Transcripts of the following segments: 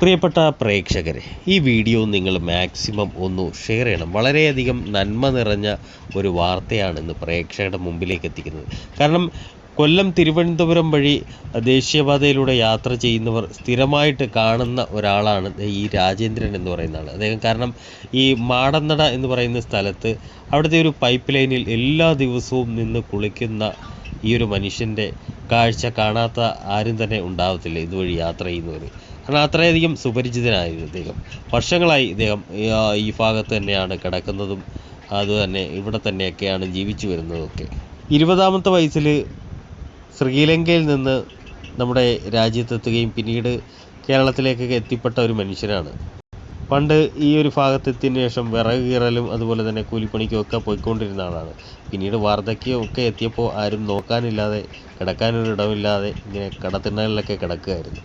പ്രിയപ്പെട്ട പ്രേക്ഷകരെ ഈ വീഡിയോ നിങ്ങൾ മാക്സിമം ഒന്ന് ഷെയർ ചെയ്യണം. വളരെയധികം നന്മ നിറഞ്ഞ ഒരു വാർത്തയാണ് ഇന്ന് പ്രേക്ഷകരുടെ മുമ്പിലേക്ക് എത്തിക്കുന്നത്. കാരണം കൊല്ലം തിരുവനന്തപുരം വഴി ദേശീയപാതയിലൂടെ യാത്ര ചെയ്യുന്നവർ സ്ഥിരമായിട്ട് കാണുന്ന ഒരാളാണ് ഈ രാജേന്ദ്രൻ എന്ന് പറയുന്ന ആൾ അദ്ദേഹം കാരണം ഈ മാടന്നട എന്ന് പറയുന്ന സ്ഥലത്ത് അവിടുത്തെ ഒരു പൈപ്പ് ലൈനിൽ എല്ലാ ദിവസവും നിന്ന് കുളിക്കുന്ന ഈ ഒരു മനുഷ്യന്റെ കാഴ്ച കാണാത്ത ആരും തന്നെ ഉണ്ടാവത്തില്ല ഇതുവഴി യാത്ര ചെയ്യുന്നവർ കാരണം അത്രയധികം സുപരിചിതനായിരുന്നു ഇദ്ദേഹം. വർഷങ്ങളായി ഇദ്ദേഹം ഈ, ഭാഗത്ത് തന്നെയാണ് കിടക്കുന്നതും അതുതന്നെ ഇവിടെ തന്നെയൊക്കെയാണ് ജീവിച്ചു വരുന്നതൊക്കെ. ഇരുപതാമത്തെ വയസ്സിൽ ശ്രീലങ്കയിൽ നിന്ന് നമ്മുടെ രാജ്യത്തെത്തുകയും പിന്നീട് കേരളത്തിലേക്കൊക്കെ എത്തിപ്പെട്ട ഒരു മനുഷ്യനാണ് പണ്ട് ഈ ഒരു ഭാഗത്തെത്തിയതിന് ശേഷം വിറക് കീറലും അതുപോലെ തന്നെ കൂലിപ്പണിക്കും ഒക്കെ പോയിക്കൊണ്ടിരുന്ന ആളാണ്. പിന്നീട് വാർദ്ധക്യം ഒക്കെ എത്തിയപ്പോൾ ആരും നോക്കാനില്ലാതെ കിടക്കാനൊരിടമില്ലാതെ ഇങ്ങനെ കടത്തിണ്ണകളിലൊക്കെ കിടക്കുകയായിരുന്നു.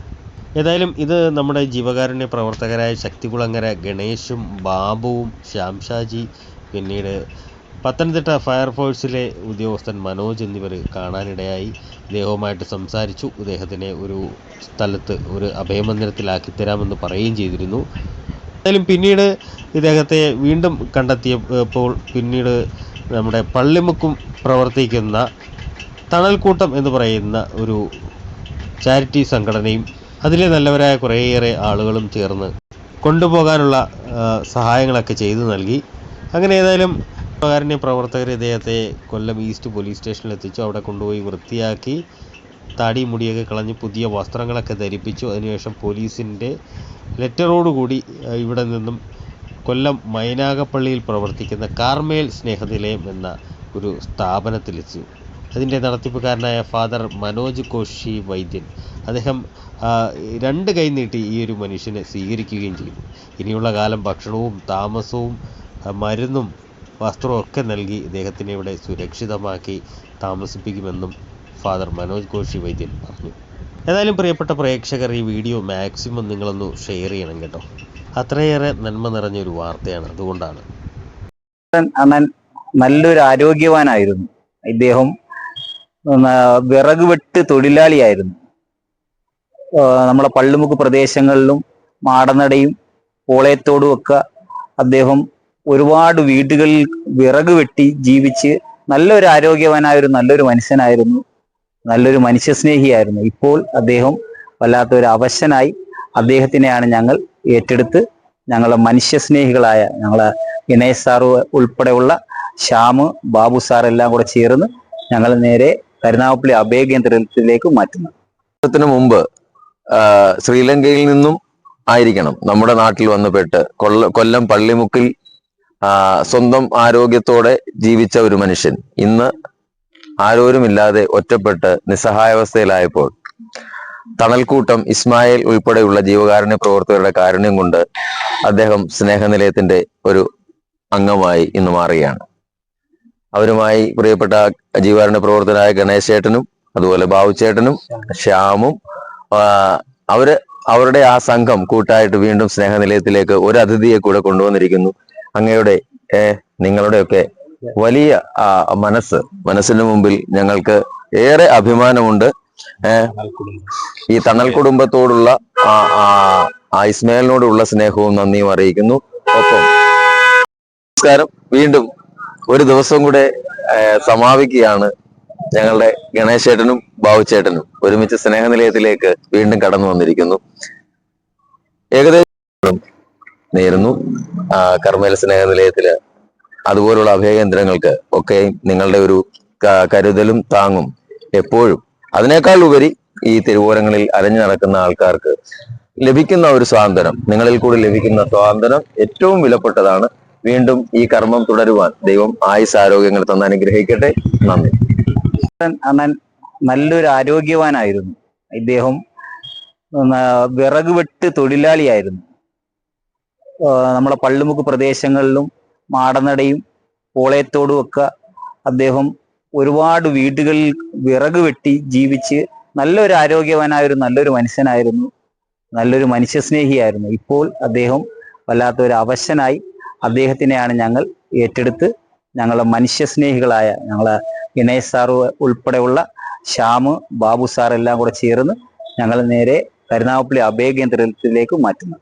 ഏതായാലും ഇത് നമ്മുടെ ജീവകാരുണ്യ പ്രവർത്തകരായ ശക്തികുളങ്ങര ഗണേഷും ബാബുവും ശ്യാംഷാജി പിന്നീട് പത്തനംതിട്ട ഫയർഫോഴ്സിലെ ഉദ്യോഗസ്ഥൻ മനോജ് എന്നിവർ കാണാനിടയായി. ഇദ്ദേഹവുമായിട്ട് സംസാരിച്ചു. ഇദ്ദേഹത്തിനെ ഒരു സ്ഥലത്ത് ഒരു അഭയമന്ദിരത്തിലാക്കി തരാമെന്ന് പറയുകയും ചെയ്തിരുന്നു. എന്തായാലും പിന്നീട് ഇദ്ദേഹത്തെ വീണ്ടും കണ്ടെത്തിയപ്പോൾ പിന്നീട് നമ്മുടെ പള്ളിമുക്കും പ്രവർത്തിക്കുന്ന തണൽക്കൂട്ടം എന്ന് പറയുന്ന ഒരു ചാരിറ്റി സംഘടനയും അതിലെ നല്ലവരായ കുറേയേറെ ആളുകളും ചേർന്ന് കൊണ്ടുപോകാനുള്ള സഹായങ്ങളൊക്കെ ചെയ്തു നൽകി. അങ്ങനെ ഏതായാലും കാരുണ്യ പ്രവർത്തകർ ഇദ്ദേഹത്തെ കൊല്ലം ഈസ്റ്റ് പോലീസ് സ്റ്റേഷനിൽ എത്തിച്ചു. അവിടെ കൊണ്ടുപോയി വൃത്തിയാക്കി താടി മുടിയൊക്കെ കളഞ്ഞ് പുതിയ വസ്ത്രങ്ങളൊക്കെ ധരിപ്പിച്ചു. അതിനുശേഷം പോലീസിന്റെ ലെറ്ററോടുകൂടി ഇവിടെ നിന്നും കൊല്ലം മൈനാഗപ്പള്ളിയിൽ പ്രവർത്തിക്കുന്ന കാർമേൽ സ്നേഹനിലയം എന്ന ഒരു സ്ഥാപനത്തിലെത്തി. അതിന്റെ നടത്തിപ്പുകാരനായ ഫാദർ മനോജ് കോശി വൈദ്യൻ അദ്ദേഹം രണ്ട് കൈ നീട്ടി ഈ ഒരു മനുഷ്യനെ സ്വീകരിക്കുകയും ചെയ്തു. ഇനിയുള്ള കാലം ഭക്ഷണവും താമസവും മരുന്നും വസ്ത്രവും ഒക്കെ നൽകി ഇദ്ദേഹത്തിനെ ഇവിടെ സുരക്ഷിതമാക്കി താമസിപ്പിക്കുമെന്നും ഫാദർ മനോജ് ഘോഷി വൈദ്യൻ പറഞ്ഞു. ഏതായാലും പ്രിയപ്പെട്ട പ്രേക്ഷകർ ഈ വീഡിയോ മാക്സിമം നിങ്ങളൊന്ന് ഷെയർ ചെയ്യണം കേട്ടോ. അത്രയേറെ നന്മ നിറഞ്ഞൊരു വാർത്തയാണ്. അതുകൊണ്ടാണ്. അണ്ണൻ നല്ലൊരു ആരോഗ്യവാനായിരുന്നു. ഇദ്ദേഹം വിറക് വെട്ട് തൊഴിലാളിയായിരുന്നു. നമ്മളെ പള്ളിമുക്ക് പ്രദേശങ്ങളിലും മാടനടയും പോളയത്തോടും ഒക്കെ അദ്ദേഹം ഒരുപാട് വീടുകളിൽ വിറക് വെട്ടി ജീവിച്ച് നല്ലൊരു ആരോഗ്യവാനായ ഒരു നല്ലൊരു മനുഷ്യനായിരുന്നു. നല്ലൊരു മനുഷ്യസ്നേഹിയായിരുന്നു. ഇപ്പോൾ അദ്ദേഹം വല്ലാത്തൊരു അവശനായി അദ്ദേഹത്തിനെയാണ് ഞങ്ങൾ ഏറ്റെടുത്ത് ഞങ്ങളെ മനുഷ്യസ്നേഹികളായ ഞങ്ങളെ ഗണേഷ് സാറ് ഉൾപ്പെടെയുള്ള ശ്യാമ് ബാബു സാർ എല്ലാം കൂടെ ചേർന്ന് ഞങ്ങൾ നേരെ കരുനാഗപ്പള്ളി അഭയകേന്ദ്രത്തിലേക്ക് മാറ്റുന്നു. വർഷത്തിന് മുമ്പ് ശ്രീലങ്കയിൽ നിന്നും ആയിരിക്കണം. നമ്മുടെ നാട്ടിൽ വന്നപ്പെട്ട് കൊല്ല കൊല്ലം പള്ളിമുക്കിൽ സ്വന്തം ആരോഗ്യത്തോടെ ജീവിച്ച ഒരു മനുഷ്യൻ. ഇന്ന് ആരോരുമില്ലാതെ ഒറ്റപ്പെട്ട് നിസ്സഹായാവസ്ഥയിലായപ്പോൾ തണൽക്കൂട്ടം ഇസ്മായിൽ ഉൾപ്പെടെയുള്ള ജീവകാരുണ്യ പ്രവർത്തകരുടെ കാരുണ്യം കൊണ്ട് അദ്ദേഹം സ്നേഹനിലയത്തിന്റെ ഒരു അംഗമായി ഇന്ന് മാറുകയാണ്. അവരുമായി പ്രിയപ്പെട്ട ജീവകാരുണ്യ പ്രവർത്തകരായ ഗണേശേട്ടനും അതുപോലെ ബാബുച്ചേട്ടനും ശ്യാമും അവർ അവരുടെ ആ സംഘം കൂട്ടായിട്ട് വീണ്ടും സ്നേഹനിലയത്തിലേക്ക് ഒരു അതിഥിയെ കൂടെ കൊണ്ടുവന്നിരിക്കുന്നു. അങ്ങയുടെ നിങ്ങളുടെയൊക്കെ വലിയ മനസ്സ് മനസ്സിന് മുമ്പിൽ ഞങ്ങൾക്ക് ഏറെ അഭിമാനമുണ്ട്. ഈ തണൽ കുടുംബത്തോടുള്ള ആ ഇസ്മയിലിനോടുള്ള സ്നേഹവും നന്ദിയും അറിയിക്കുന്നു. ഒപ്പം നമസ്കാരം. വീണ്ടും ഒരു ദിവസം കൂടെ സമാപിക്കുകയാണ് ഞങ്ങളുടെ ഗണേശേട്ടനും ബാബുച്ചേട്ടനും ഒരുമിച്ച് സ്നേഹനിലയത്തിലേക്ക് വീണ്ടും കടന്നു വന്നിരിക്കുന്നു. ഏകദേശം നേരുന്നു. കർമ്മേല സ്നേഹനിലയത്തിൽ അതുപോലുള്ള അഭയകേന്ദ്രങ്ങൾക്ക് ഒക്കെ നിങ്ങളുടെ ഒരു കരുതലും താങ്ങും എപ്പോഴും. അതിനേക്കാൾ ഉപരി ഈ തിരുവോരങ്ങളിൽ അലഞ്ഞു നടക്കുന്ന ആൾക്കാർക്ക് ലഭിക്കുന്ന ഒരു സ്വാതന്ത്ര്യം നിങ്ങളിൽ കൂടി ലഭിക്കുന്ന സ്വാതന്ത്ര്യം ഏറ്റവും വിലപ്പെട്ടതാണ്. വീണ്ടും ഈ കർമ്മം തുടരുവാൻ ദൈവം ആയുസ് ആരോഗ്യങ്ങൾ തന്ന് അനുഗ്രഹിക്കട്ടെ. നന്ദി. അണ്ണൻ നല്ലൊരു ആരോഗ്യവാനായിരുന്നു. ഇദ്ദേഹം വിറക് വെട്ട് തൊഴിലാളിയായിരുന്നു. നമ്മളെ പള്ളിമുക്ക് പ്രദേശങ്ങളിലും മാടനടയും പോളയത്തോടും ഒക്കെ അദ്ദേഹം ഒരുപാട് വീടുകളിൽ വിറക് വെട്ടി ജീവിച്ച് നല്ലൊരു ആരോഗ്യവാനായിരുന്നു നല്ലൊരു മനുഷ്യനായിരുന്നു. നല്ലൊരു മനുഷ്യസ്നേഹിയായിരുന്നു. ഇപ്പോൾ അദ്ദേഹം വല്ലാത്തൊരു അവശനായി അദ്ദേഹത്തിനെയാണ് ഞങ്ങൾ ഏറ്റെടുത്ത് ഞങ്ങളെ മനുഷ്യസ്നേഹികളായ ഞങ്ങളെ ഗണേഷ് സാറ് ഉൾപ്പെടെയുള്ള ശ്യാമ് ബാബു സാർ എല്ലാം കൂടെ ചേർന്ന് ഞങ്ങൾ നേരെ കരുനാഗപ്പള്ളി അഭയകേന്ദ്രത്തിലേക്ക് മാറ്റുന്നത്